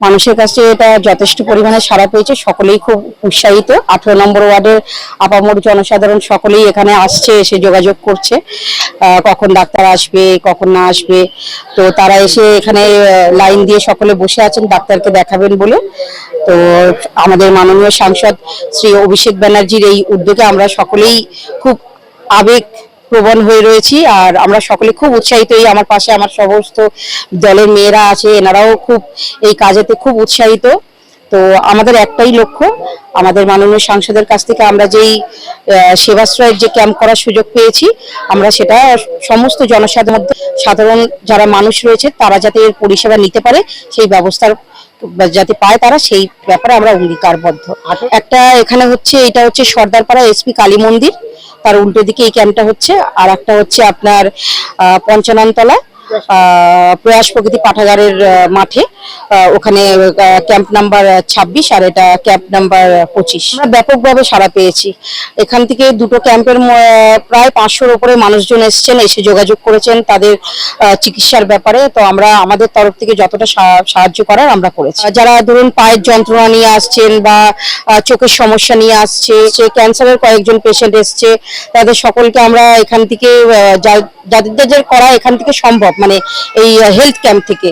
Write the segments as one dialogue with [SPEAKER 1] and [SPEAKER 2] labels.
[SPEAKER 1] মানুষের কাছে এটা যথেষ্ট পরিমাণে সাড়া পেয়েছে। সকলেই খুব উৎসাহিত। আঠারো নম্বর ওয়ার্ডের আপামর জনসাধারণ সকলেই এখানে আসছে, এসে যোগাযোগ করছে। কখন ডাক্তার আসবে, কখন না আসবে। তো তারা এসে এখানে লাইন দিয়ে সকলে বসে আছেন, ডাক্তারকে দেখাবেন বলে। তো আমাদের মাননীয় সাংসদ শ্রী অভিষেক ব্যানার্জির এই উদ্যোগে আমরা সকলেই খুব আবেগ প্রবণ হয়ে রয়েছি আর আমরা সকলে খুব উৎসাহিত। এই আমার পাশে আমার সমস্ত দলের মেয়েরা আছে এনারাও খুব এই কাজেতে খুব উৎসাহিত। তো আমাদের একটাই লক্ষ্য আমাদের মাননীয় সাংসদের কাছ থেকে আমরা যেই সেবাশ্রয়ের যে ক্যাম্প করার সুযোগ পেয়েছি আমরা সেটা সমস্ত জনসাধারণ সাধারণ যারা মানুষ রয়েছে তারা যাতে এর পরিষেবা নিতে পারে সেই ব্যবস্থার যাতে পায় তারা সেই ব্যাপারে আমরা অঙ্গীকারবদ্ধ। একটা এখানে হচ্ছে এটা হচ্ছে সর্দারপাড়া এসপি কালী মন্দির। তার উল্টো দিকে এই ক্যাম্পটা হচ্ছে আর একটা হচ্ছে আপনার পঞ্চাননতলা। প্রয়াস প্রকৃতি পাঠাগারের মাঠে। ওখানে ক্যাম্প নাম্বার ছাব্বিশ আর এটা ক্যাম্প নাম্বার পঁচিশ। আমরা ব্যাপকভাবে সাড়া পেয়েছি। এখান থেকে দুটো ক্যাম্পের প্রায় পাঁচশোর ওপরে মানুষজন এসেছেন, এসে যোগাযোগ করেছেন তাদের চিকিৎসার ব্যাপারে। তো আমরা আমাদের তরফ থেকে যতটা সাহায্য করার আমরা করেছি। যারা ধরুন পায়ের যন্ত্রণা নিয়ে আসছেন বা চোখের সমস্যা নিয়ে আসছে, সে ক্যান্সারের কয়েকজন পেশেন্ট এসছে, তাদের সকলকে আমরা এখান থেকে যাদের যাদের করা এখান থেকে সম্ভব মানে এই হেলথ ক্যাম্প থেকে।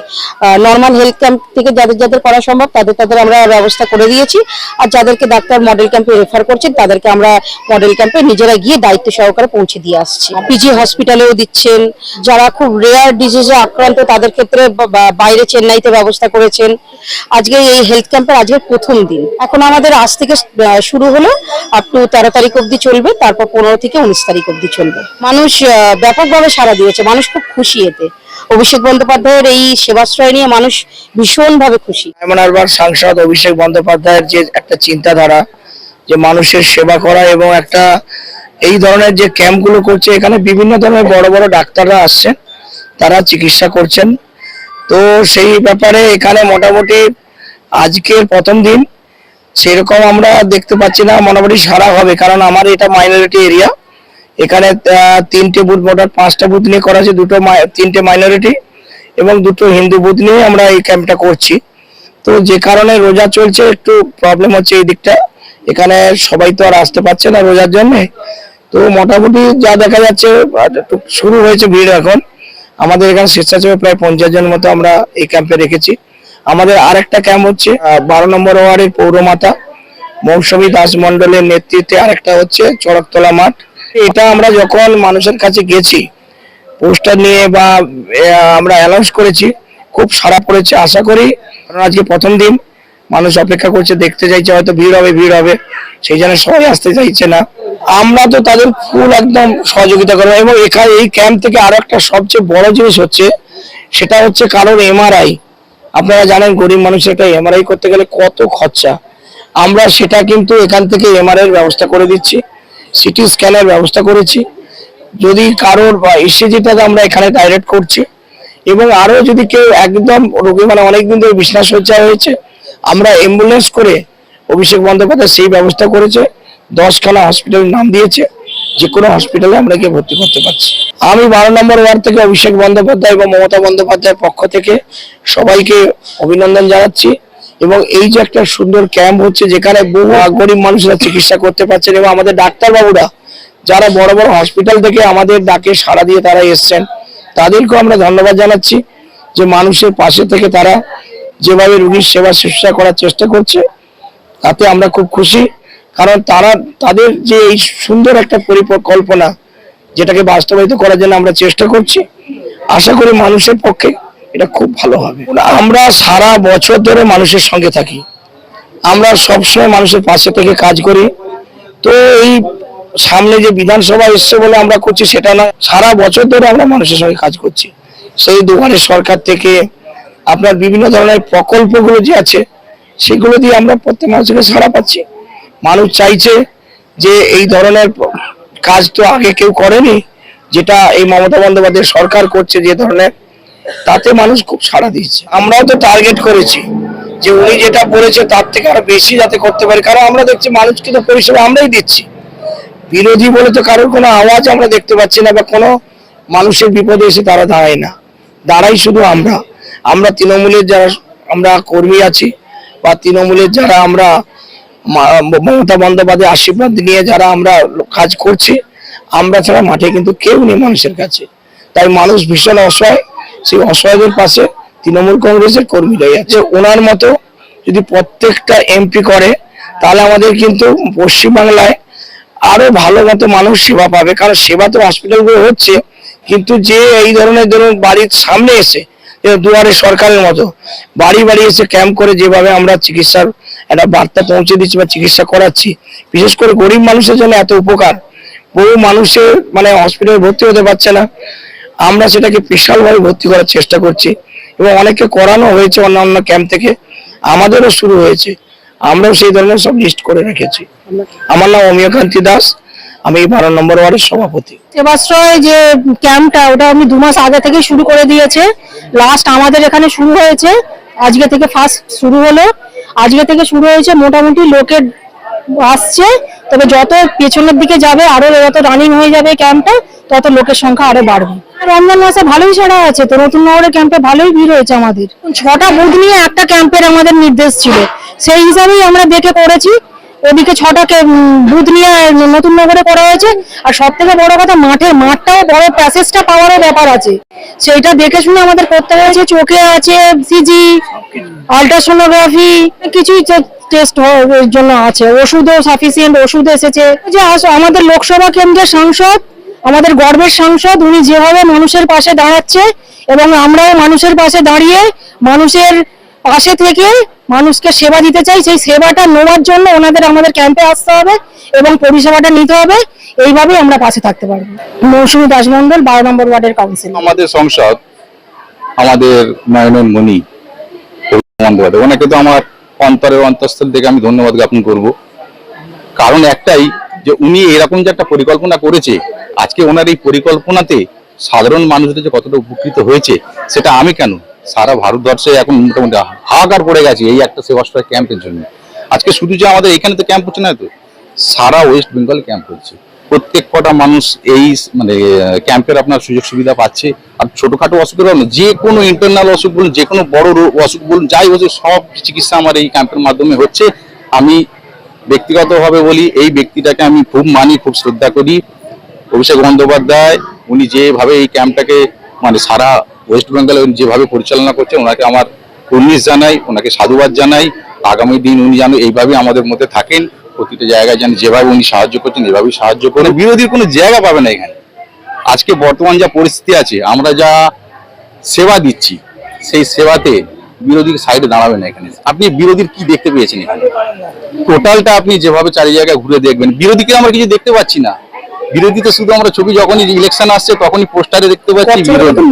[SPEAKER 1] নর্মাল হেলথ ক্যাম্প থেকে যাদের যাদের করা সম্ভব, তাদের তাদের আমরা ব্যবস্থা করে দিয়েছি। আর যাদেরকে ডাক্তার মডেল ক্যাম্পে রেফার করছেন, তাদেরকে আমরা মডেল ক্যাম্পে নিজেরা গিয়ে দায়িত্ব সহকারে পৌঁছে দিয়ে আসছি। পিজি হসপিটালেও দিচ্ছেন। যারা খুব রেয়ার ডিজিজে আক্রান্ত, তাদের ক্ষেত্রে বাইরে চেন্নাইতে ব্যবস্থা করেছেন। আজকে এই হেলথ ক্যাম্পের আজকে প্রথম দিন। এখন আমাদের আজ থেকে শুরু হলো। আপ টু তেরো তারিখ অবধি চলবে। তারপর পনেরো থেকে উনিশ তারিখ অবধি চলবে। মানুষ ব্যাপকভাবে সাড়া দিয়েছে। মানুষ খুব খুশি এতে। অভিষেক বন্দ্যোপাধ্যায়ের এই সেবাশ্রয় নিয়ে মানুষ ভীষণভাবে খুশি।
[SPEAKER 2] এমন আরবার সাংসদ অভিষেক বন্দ্যোপাধ্যায়ের যে একটা চিন্তাধারা, যে মানুষের সেবা করা এবং একটা এই ধরনের যে ক্যাম্পগুলো করছে, এখানে বিভিন্ন ধরনের বড় বড় ডাক্তাররা আসছেন, তারা চিকিৎসা করছেন। তো সেই ব্যাপারে এখানে মোটামুটি আজকের প্রথম দিন, সেরকম আমরা দেখতে পাচ্ছি না, মোটামুটি সারা হবে, কারণ আমার এটা মাইনরিটি এরিয়া এখানে তিনটে বুথ মোটামুট পাঁচটা বুথ নিয়ে করা আছে দুটো তিনটে মাইনরিটি এবং দুটো হিন্দু বুথ নিয়ে আমরা এই ক্যাম্পটা করছি। তো যে কারণে রোজা চলছে, একটু প্রবলেম হচ্ছে এই দিকটা। এখানে সবাই তো আর আসতে পারছে না রোজার জন্য। তো মোটামুটি যা দেখা যাচ্ছে শুরু হয়েছে ভিড় এখন। আমাদের এখানে স্বেচ্ছাসেবী প্রায় পঞ্চাশ জন মতো আমরা এই ক্যাম্পে রেখেছি। আমাদের আরেকটা ক্যাম্প হচ্ছে বারো নম্বর ওয়ার্ডের পৌরমাতা মৌসুমী দাস মন্ডলের নেতৃত্বে আরেকটা হচ্ছে চড়কতলা মাঠ। এটা আমরা যখন মানুষের কাছে গেছি, পোস্টার নিয়ে বা আমরা অ্যানাউন্স করেছি, খুব সারা পড়েছে, আশা করি কারণ আজকে প্রথম দিন, মানুষ অপেক্ষা করছে, দেখতে চাইছে, হয়তো ভিড় হবে ভিড় হবে, সেই জন্য সবাই আসতে চাইছে না। আমরা তো তাদের ফুল একদম সহযোগিতা করব, এবং এখানে এই ক্যাম্প থেকে আরও একটা সবচেয়ে বড় জিনিস হচ্ছে, সেটা হচ্ছে কারোর এমআরআই আপনারা জানেন, গরিব মানুষের একটা এমআরআই করতে গেলে কত খরচা। আমরা সেটা কিন্তু এখান থেকে এমআরআই ব্যবস্থা করে দিচ্ছি। সিটি স্ক্যানের ব্যবস্থা করেছি। যদি কারোর বা ইসিজিটাকে আমরা এখানে ডাইরেক্ট করছি এবং আরও যদি কেউ একদম রোগী মানে অনেকদিন ধরে সজ্জা হয়েছে আমরা অ্যাম্বুলেন্স করে অভিষেক বন্দ্যোপাধ্যায় সেই ব্যবস্থা করেছে। দশখানা হসপিটাল নাম দিয়েছে, যে কোনো হসপিটালে আমরা গিয়ে ভর্তি করতে পারছি। আমি বারো নম্বর ওয়ার্ড থেকে অভিষেক বন্দ্যোপাধ্যায় এবং মমতা বন্দ্যোপাধ্যায়ের পক্ষ থেকে সবাইকে অভিনন্দন জানাচ্ছি। এবং এই যে একটা সুন্দর ক্যাম্প হচ্ছে যেখানে বহু গরিব মানুষরা চিকিৎসা করতে পারছেন এবং আমাদের ডাক্তারবাবুরা যারা বড় বড় হসপিটাল থেকে আমাদের ডাকে সাড়া দিয়ে তারা এসছেন, তাদেরকেও আমরা ধন্যবাদ জানাচ্ছি যে মানুষের পাশে থেকে তারা যেভাবে রুগীর সেবা শুশ্রূষা করার চেষ্টা করছে, তাতে আমরা খুব খুশি। কারণ তারা, তাদের যে এই সুন্দর একটা পরিকল্পনা, যেটাকে বাস্তবায়িত করার জন্য আমরা চেষ্টা করছি, আশা করি মানুষের পক্ষে এটা খুব ভালো হবে। আমরা সারা বছর ধরে মানুষের সঙ্গে থাকি। আমরা সবসময় মানুষের পাশে থেকে কাজ করি। তো এই সামনে যে বিধানসভা এসছে বলে আমরা করছি সেটা না। সারা বছর ধরে আমরা মানুষের সঙ্গে কাজ করছি। সেই দুয়ারে সরকার থেকে আপনার বিভিন্ন ধরনের প্রকল্পগুলো যে আছে, সেগুলো দিয়ে আমরা প্রত্যেক মানুষকে সাড়া পাচ্ছি। মানুষ চাইছে যে এই ধরনের কাজ তো আগে কেউ করেনি, যেটা এই মমতা বন্দ্যোপাধ্যায় সরকার করছে, যে ধরনের তাতে মানুষ খুব সাড়া দিচ্ছে আমরাও তো টার্গেট করেছি যে উনি যেটা বলেছে তার থেকে আরও বেশি যাতে করতে পারি। কারণ আমরা দেখছি মানুষকে তো পরিষেবা আমরাই দিচ্ছি। বিরোধী বলে তো কারোর কোনো আওয়াজ আমরা দেখতে পাচ্ছি না বা কোনো মানুষের বিপদে এসে তারা দাঁড়ায় না। দাঁড়াই শুধু আমরা। আমরা তৃণমূলের যারা, আমরা কর্মী আছি বা তৃণমূলের যারা আমরা মমতা বন্দ্যোপাধ্যায় আশীর্বাদ নিয়ে যারা আমরা কাজ করছি, আমরা ছাড়া মাঠে কিন্তু কেউ নেই মানুষের কাছে। তাই মানুষ ভীষণ অসহায়। সেই অসহায়দের পাশে তৃণমূল কংগ্রেসের কর্মীরাই আছে। ওনার মতো যদি প্রত্যেকটা এমপি করে, তাহলে আমাদের কিন্তু পশ্চিমবাংলায় আরও ভালো মতো মানুষ সেবা পাবে। কারণ সেবা তো হসপিটালগুলো হচ্ছে, কিন্তু যে এই ধরনের ধরুন বাড়ির সামনে এসে দুয়ারে সরকারের মতো, বাড়ি বাড়ি এসে ক্যাম্প করে যেভাবে আমরা চিকিৎসার একটা বার্তা পৌঁছে দিচ্ছি বা চিকিৎসা করাচ্ছি, বিশেষ করে গরিব মানুষের জন্য এত উপকার। বহু মানুষের মানে হসপিটালে ভর্তি হতে পারছে না। আমরা সেটাকে বিশালভাবে ভর্তি করার চেষ্টা করছি এবং অনেকে করানো হয়েছে অন্যান্য ক্যাম্প থেকে। আমাদেরও শুরু হয়েছে। আমরাও সেই ধরনের সব লিস্ট করে রেখেছি। আমার নাম অমিয়কান্তি দাস। আমি বারো নম্বর ওয়ার্ডের সভাপতি।
[SPEAKER 3] সেবাশ্রয় যে ক্যাম্পটা ওটা আমি দু মাস আগে থেকে শুরু করে দিয়েছে। লাস্ট আমাদের এখানে শুরু হয়েছে। আজকে থেকে ফার্স্ট শুরু হলো। আজকে থেকে শুরু হয়েছে, মোটামুটি লোকের আসছে। তবে যত পেছনের দিকে যাবে, আরও যত রানিং হয়ে যাবে ক্যাম্পটা তত লোকের সংখ্যা আরও বাড়বে। রমজান মাসে ভালোই সারা আছে তো, নতুন নগরের ক্যাম্পে ভালোই ভিড় হয়েছে আমাদের। ছটা বুথ নিয়ে একটা ক্যাম্পের আমাদের নির্দেশ ছিল। সেই হিসাবেই আমরা দেখে করেছি ওদিকে ছটাকে বুথ নিয়ে নতুন নগরে করা হয়েছে। আর সব থেকে বড় কথা মাঠের মাঠটাও বড় প্যাসেজটা পাওয়ারও ব্যাপার আছে। সেইটা দেখে শুনে আমাদের করতে হয়েছে, চোখে আছে সিজি আল্ট্রাসোনোগ্রাফি কিছুই টেস্ট জন্য আছে। ওষুধও সাফিসিয়েন্ট ওষুধ এসেছে। যে আমাদের লোকসভা কেন্দ্রের সাংসদ, আমাদের গর্বের সাংসদ, উনি যেভাবে মানুষের পাশে দাঁড়াচ্ছে, এবং আমরাও মানুষের পাশে দাঁড়িয়ে মানুষের পাশে থেকে মানুষকে সেবা দিতে চাই, সেই সেবাটা নেওয়ার জন্য ওনাদের আমাদের ক্যাম্পে আসতে হবে এবং পরিষেবাটা নিতে হবে। এইভাবেই আমরা পাশে থাকতে পারব। মৌসুমী দাসমন্ডল বারো নম্বর ওয়ার্ডের কাউন্সিল
[SPEAKER 4] আমাদের সংসদ, আমাদের নয়নন মণি ওনাকে তো আমার অন্তরের অন্তঃস্থল থেকে আমি ধন্যবাদ জ্ঞাপন করব। কারণ একটাই যে উনি এরকম যে একটা পরিকল্পনা করেছে, আজকে ওনার এই পরিকল্পনাতে সাধারণ মানুষদের যে কতটা উপকৃত হয়েছে, সেটা আমি কেন সারা ভারতবর্ষে এখন মোটামুটি হাহাকার পড়ে গেছে এই একটা সেবাশ্রয় ক্যাম্পের জন্য। আজকে শুধু যে আমাদের এখানে তো ক্যাম্প হচ্ছে না, তো সারা ওয়েস্ট বেঙ্গল ক্যাম্প হচ্ছে। প্রত্যেক কটা মানুষ এই মানে ক্যাম্পের আপনার সুযোগ সুবিধা পাচ্ছে। আর ছোটোখাটো অসুখের না, যে কোনো ইন্টারনাল অসুখ বলুন, যে কোনো বড় অসুখ বলুন, যাই হচ্ছে সব চিকিৎসা আমার এই ক্যাম্পের মাধ্যমে হচ্ছে। আমি ব্যক্তিগতভাবে বলি, এই ব্যক্তিটাকে আমি খুব মানি, খুব শ্রদ্ধা করি। অভিষেক বন্দ্যোপাধ্যায়, উনি যেভাবে এই ক্যাম্পটাকে মানে সারা ওয়েস্ট বেঙ্গলে যেভাবে পরিচালনা করছেন, ওনাকে আমার কুর্নিশ জানাই, ওনাকে সাধুবাদ জানাই। আগামী দিন উনি যেন এইভাবে আমাদের মধ্যে থাকেন, প্রতিটা জায়গায় যেন যেভাবে উনি সাহায্য করছেন, এভাবেই সাহায্য করে। বিরোধীর কোনো জায়গা পাবে না এখানে। আজকে বর্তমান যা পরিস্থিতি আছে, আমরা যা সেবা দিচ্ছি, সেই সেবাতে বিরোধীর সাইডে দাঁড়াবে না এখানে। আপনি বিরোধীর কি দেখতে পেয়েছেন এখানে? টোটালটা আপনি যেভাবে চারি জায়গায় ঘুরে দেখবেন, বিরোধীকে আমরা কিছু দেখতে পাচ্ছি না। বিরোধীতে শুধু আমরা ছবি যখনই ইলেকশন আসছে তখনই পোস্টারে দেখতে পাচ্ছি বিরোধী।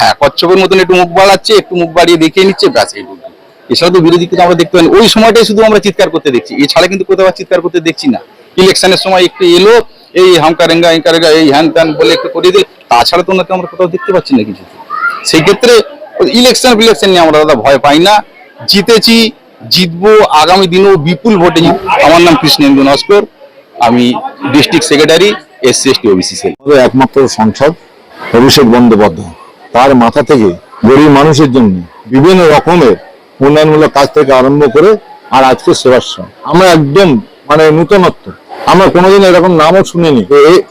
[SPEAKER 4] হ্যাঁ কচ্ছপের মতন একটু মুখ বাড়াচ্ছে একটু মুখ বাড়িয়ে দেখিয়ে নিচ্ছে ব্যাস এইটুকু এছাড়া তো বিরোধীকে আমরা দেখতে পাই। ওই সময়টাই শুধু আমরা চিৎকার করতে দেখছি। এছাড়া কিন্তু কোথাও চিৎকার করতে দেখছি না। ইলেকশনের সময় একটু এলো এই হামকারেঙ্গা ইঙ্কারেঙ্গা এই হ্যান ত্যান বলে একটু করে দিল। তাছাড়া তো ওনাকে আমরা কোথাও দেখতে পাচ্ছি না কিছু সেই ক্ষেত্রে ইলেকশন ফিলেকশন নিয়ে আমরা দাদা ভয় পাই না। জিতেছি জিতবো আগামী দিনেও বিপুল ভোটে আমার নাম কৃষ্ণেন্দু নস্কর। আমি district secretary SC OBC cell
[SPEAKER 5] একমাত্র সংসদ, অভিষেক বন্দ্যোপাধ্যায়। তার মাথা থেকে গরিব মানুষের জন্য বিভিন্ন রকমের উন্নয়নমূলক কাজ থেকে আরম্ভ করে আর আজকে সেবাশ্রম। আমরা একদম মানে নূতনত্ব। আমরা কোনোদিন এরকম নামও শুনিনি।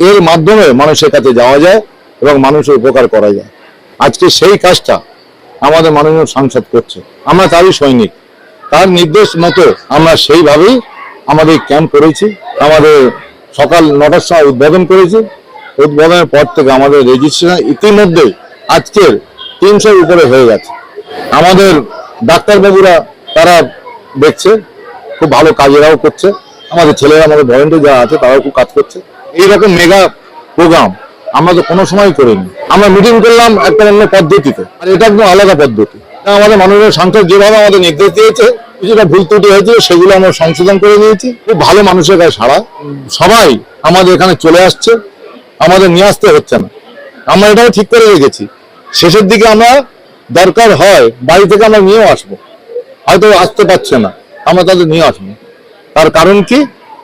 [SPEAKER 5] এর মাধ্যমে মানুষের কাছে যাওয়া যায় এবং মানুষের উপকার করা যায়। আজকে সেই কাজটা আমাদের মাননীয় সাংসদ করছে। আমরা তারই সৈনিক। তার নির্দেশ মতো আমরা সেইভাবেই আমাদের ক্যাম্প করেছি। আমাদের সকাল নটার সময় উদ্বোধন করেছি। উদ্বোধনের পর থেকে আমাদের রেজিস্ট্রেশন ইতিমধ্যে আজকের তিনশোর উপরে হয়ে গেছে। আমাদের ডাক্তারবাবুরা তারা দেখছে, খুব ভালো কাজেরাও করছে। আমাদের ছেলেরা, আমাদের ভলেন্টিয়ার যারা আছে, তারাও খুব কাজ করছে। এইরকম মেগা প্রোগ্রাম আমরা তো কোনো সময় করিনি। আমরা মিটিং করলাম একটা অন্য পদ্ধতিতে। আর এটা একদম আলাদা পদ্ধতি। আমাদের মাননীয় সাংসদ যেভাবে আমাদের নির্দেশ দিয়েছে কিছুটা ভুল ত্রুটি হয়েছে সেগুলো আমরা সংশোধন করে দিয়েছি। খুব ভালো মানুষের কাছে সারা সবাই আমাদের এখানে চলে আসছে। আমাদের নিয়ে আসতে হচ্ছে না। আমরা এটাও ঠিক করে রেখেছি। শেষের দিকে আমরা দরকার হয় বাড়ি থেকে আমরা নিয়েও আসব। হয়তো আসতে পারছে না। আমরা তাদের নিয়ে আসব। তার কারণ কি?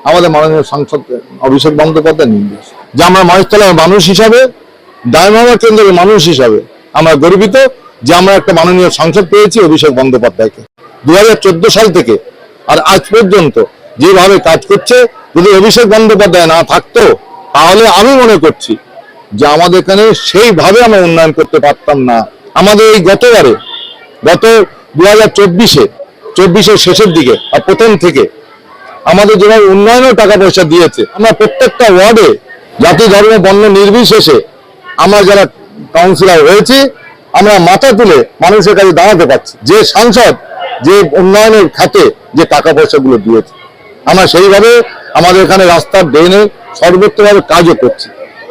[SPEAKER 5] আমাদের মাননীয় সাংসদ অভিষেক বন্দ্যোপাধ্যায় নির্দেশ যে আমরা মহেশতলার মানুষ হিসাবে ডায়মন্ড কেন্দ্রের মানুষ হিসাবে আমরা গর্বিত যে আমরা একটা মাননীয় সাংসদ পেয়েছি অভিষেক বন্দ্যোপাধ্যায়কে। দু হাজার চোদ্দ সাল থেকে আর আজ পর্যন্ত যেভাবে কাজ করছে, যদি অভিষেক বন্দ্যোপাধ্যায় না থাকতো, তাহলে আমি মনে করছি যে আমাদের এখানে সেইভাবে আমরা উন্নয়ন করতে পারতাম না। আমাদের এই গতবারে, গত দু হাজার চব্বিশে, চব্বিশের শেষের দিকে আর প্রথম থেকে আমাদের যেভাবে উন্নয়নের টাকা পয়সা দিয়েছে, আমরা প্রত্যেকটা ওয়ার্ডে জাতি ধর্ম বর্ণ নির্বিশেষে আমরা যারা কাউন্সিলর হয়েছি, আমরা মাথা তুলে মানুষের কাছে দাঁড়াতে পারছি। যে সাংসদ যে উন্নয়নের খাতে যে টাকা পয়সাগুলো দিয়েছে। আমরা সেইভাবে আমাদের এখানে রাস্তার ড্রেনে সর্বত্রভাবে কাজও করছি।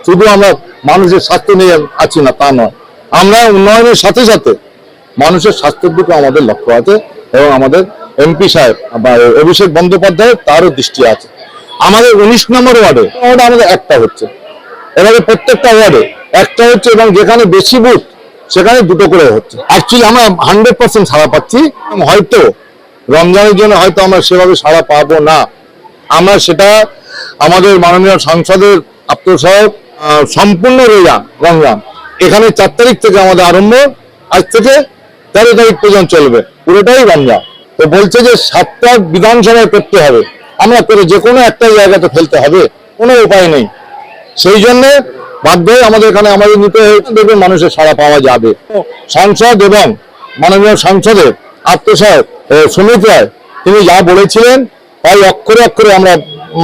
[SPEAKER 5] শুধু আমরা মানুষের স্বাস্থ্য নিয়ে আছি না, তা নয়। আমরা উন্নয়নের সাথে সাথে মানুষের স্বাস্থ্যের দিকে আমাদের লক্ষ্য আছে এবং আমাদের এমপি সাহেব বা অভিষেক বন্দ্যোপাধ্যায় তারও দৃষ্টি আছে। আমাদের উনিশ নম্বর ওয়ার্ডে ওটা আমাদের একটা হচ্ছে। এবারে প্রত্যেকটা ওয়ার্ডে একটা হচ্ছে এবং যেখানে বেশি বুথ সেখানে দুটো করে হচ্ছে। অ্যাকচুয়ালি আমরা হান্ড্রেড পার্সেন্ট সাড়া পাচ্ছি। হয়তো রমজানের জন্য হয়তো আমরা সেভাবে সাড়া পাবো না। আমরা সেটা আমাদের মাননীয় সাংসদের আত্মসহায়ক সম্পূর্ণ রোজা, রমজান। এখানে চার তারিখ থেকে আমাদের আরম্ভ, আজ থেকে তেরো তারিখ পর্যন্ত চলবে। পুরোটাই রমজান। তো বলছে যে সাতটা বিধানসভায় করতে হবে। আমরা করে যে কোনো একটা জায়গাতে ফেলতে হবে। কোনো উপায় নেই। সেই জন্য বাধ্য হয়ে আমাদের এখানে আমাদের নিতে হয়েছে দেখবেন মানুষের সাড়া পাওয়া যাবে। সংসদ এবং মাননীয় সংসদে আত্মসহায়ক সুমিত রায় তিনি যা বলেছিলেন তাই অক্ষরে অক্ষরে আমরা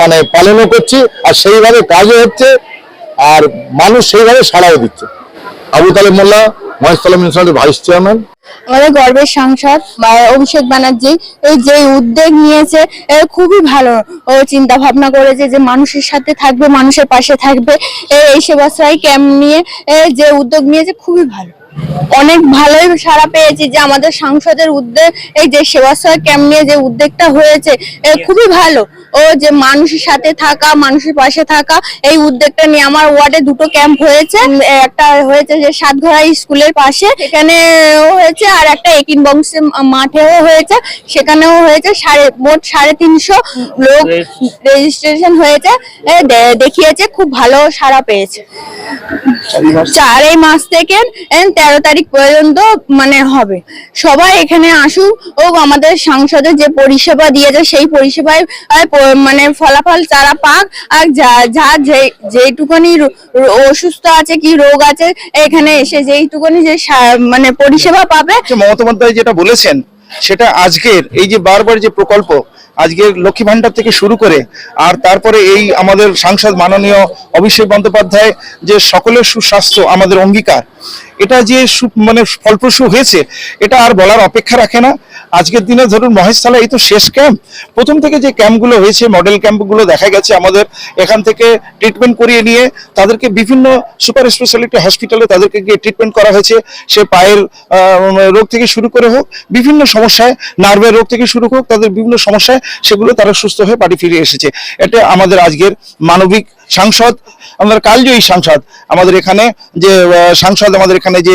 [SPEAKER 5] মানে পালনও করছি আর সেইভাবে কাজও হচ্ছে আর মানুষ সেইভাবে সাড়াও দিচ্ছে। আবু তালেব মোল্লা
[SPEAKER 6] আমাদের এই উদ্যোগ নিয়েছে খুবই ভালো। ও চিন্তা ভাবনা করেছে যে মানুষের সাথে থাকবে, মানুষের পাশে থাকবে। এই ক্যাম্প নিয়ে যে উদ্যোগ নিয়েছে, খুবই ভালো। অনেক ভালোই সাড়া পেয়েছি যে আমাদের সাংসদের উদ্যোগ এই যে সেবাশ্রয় ক্যাম্প নিয়ে যে উদ্যোগটা হয়েছে খুবই ভালো। ও যে মানুষের সাথে থাকা মানুষের পাশে থাকা এই উদ্যোগটা নিয়ে আমার ওয়ার্ডে দুটো ক্যাম্প হয়েছে। একটা হয়েছে যে সাতঘরা স্কুলের পাশে এখানেও হয়েছে আর একটা একিন বংশ মাঠেও হয়েছে। সেখানেও হয়েছে সাড়ে মোট সাড়ে তিনশো লোক রেজিস্ট্রেশন। হয়েছে। দেখিয়েছে খুব ভালো সাড়া পেয়েছে। চার এই মাস থেকে তেরো তারিখ পর্যন্ত মানে হবে। সবাই এখানে আসুক ও আমাদের সংসদে যে পরিষেবা দিয়েছে সেই পরিষেবায় মানে ফলাফল তারা পাক আর যা যা যে- যেইটুকুনি রো- রো- অসুস্থ আছে কি রোগ আছে এখানে এসে যেইটুকুনি যে মানে পরিষেবা পাবে।
[SPEAKER 7] যে মমতা যেটা বলেছেন সেটা আজকের, এই যে বারবার যে প্রকল্প, আজকের লক্ষ্মী ভান্ডার থেকে শুরু করে, আর তারপরে এই আমাদের সাংসদ মাননীয় অভিষেক বন্দ্যোপাধ্যায় যে সকলের সুস্বাস্থ্য, আমাদের অঙ্গীকার এটা যে মানে ফলপ্রসূ হয়েছে, এটা আর বলার অপেক্ষা রাখে না। আজকের দিনে ধরুন মহেশতলা এই তো শেষ ক্যাম্প প্রথম থেকে যে ক্যাম্পগুলো হয়েছে মডেল ক্যাম্পগুলো দেখা গেছে আমাদের, এখান থেকে ট্রিটমেন্ট করিয়ে নিয়ে তাদেরকে বিভিন্ন সুপার স্পেশালিটি হসপিটালে তাদেরকে গিয়ে ট্রিটমেন্ট করা হয়েছে। সে পায়ের রোগ থেকে শুরু করে হোক, বিভিন্ন সমস্যায় নার্ভের রোগ থেকে শুরু হোক, তাদের বিভিন্ন সমস্যায় সেগুলো তারা সুস্থ হয়ে বাড়ি ফিরে এসেছে। এটা আমাদের আজকের মানবিক সাংসদ, আমাদের কালজয়ী সাংসদ, আমাদের এখানে যে সাংসদ আমাদের এখানে যে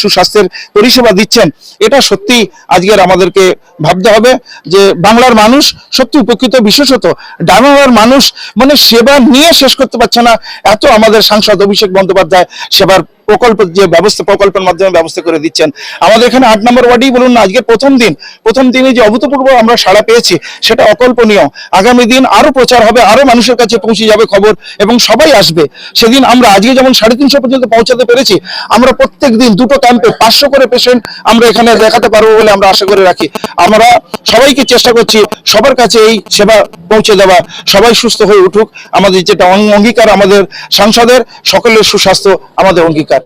[SPEAKER 7] সুস্বাস্থ্যের পরিষেবা দিচ্ছেন, এটা সত্যি আজকের আমাদেরকে ভাবতে হবে যে বাংলার মানুষ সত্যি উপকৃত, বিশেষত ডানার মানুষ মানে সেবা নিয়ে শেষ করতে পারছে না, এত আমাদের সাংসদ অভিষেক বন্দ্যোপাধ্যায় সেবার প্রকল্প যে ব্যবস্থা, প্রকল্পের মাধ্যমে ব্যবস্থা করে দিচ্ছেন। আমাদের এখানে আট নম্বর ওয়ার্ডেই বলুন না আজকে প্রথম দিন। প্রথম দিনে যে অভূতপূর্ব আমরা সাড়া পেয়েছি, সেটা অকল্পনীয়। আগামী দিন আরও প্রচার হবে, আরও মানুষের কাছে পৌঁছে যাবে খবর, এবং সবাই আসবে। সেদিন আমরা আজকে যেমন সাড়ে তিনশো পর্যন্ত পৌঁছাতে পেরেছি, আমরা প্রত্যেক দিন দুটো ক্যাম্পে পাঁচশো করে পেশেন্ট আমরা এখানে দেখাতে পারব বলে আমরা আশা করে রাখি। আমরা সবাইকে চেষ্টা করছি সবার কাছে এই সেবা পৌঁছে দেওয়া। সবাই সুস্থ হয়ে উঠুক। আমাদের যেটা অঙ্গীকার আমাদের সাংসদের, সকলের সুস্বাস্থ্য আমাদের অঙ্গীকার।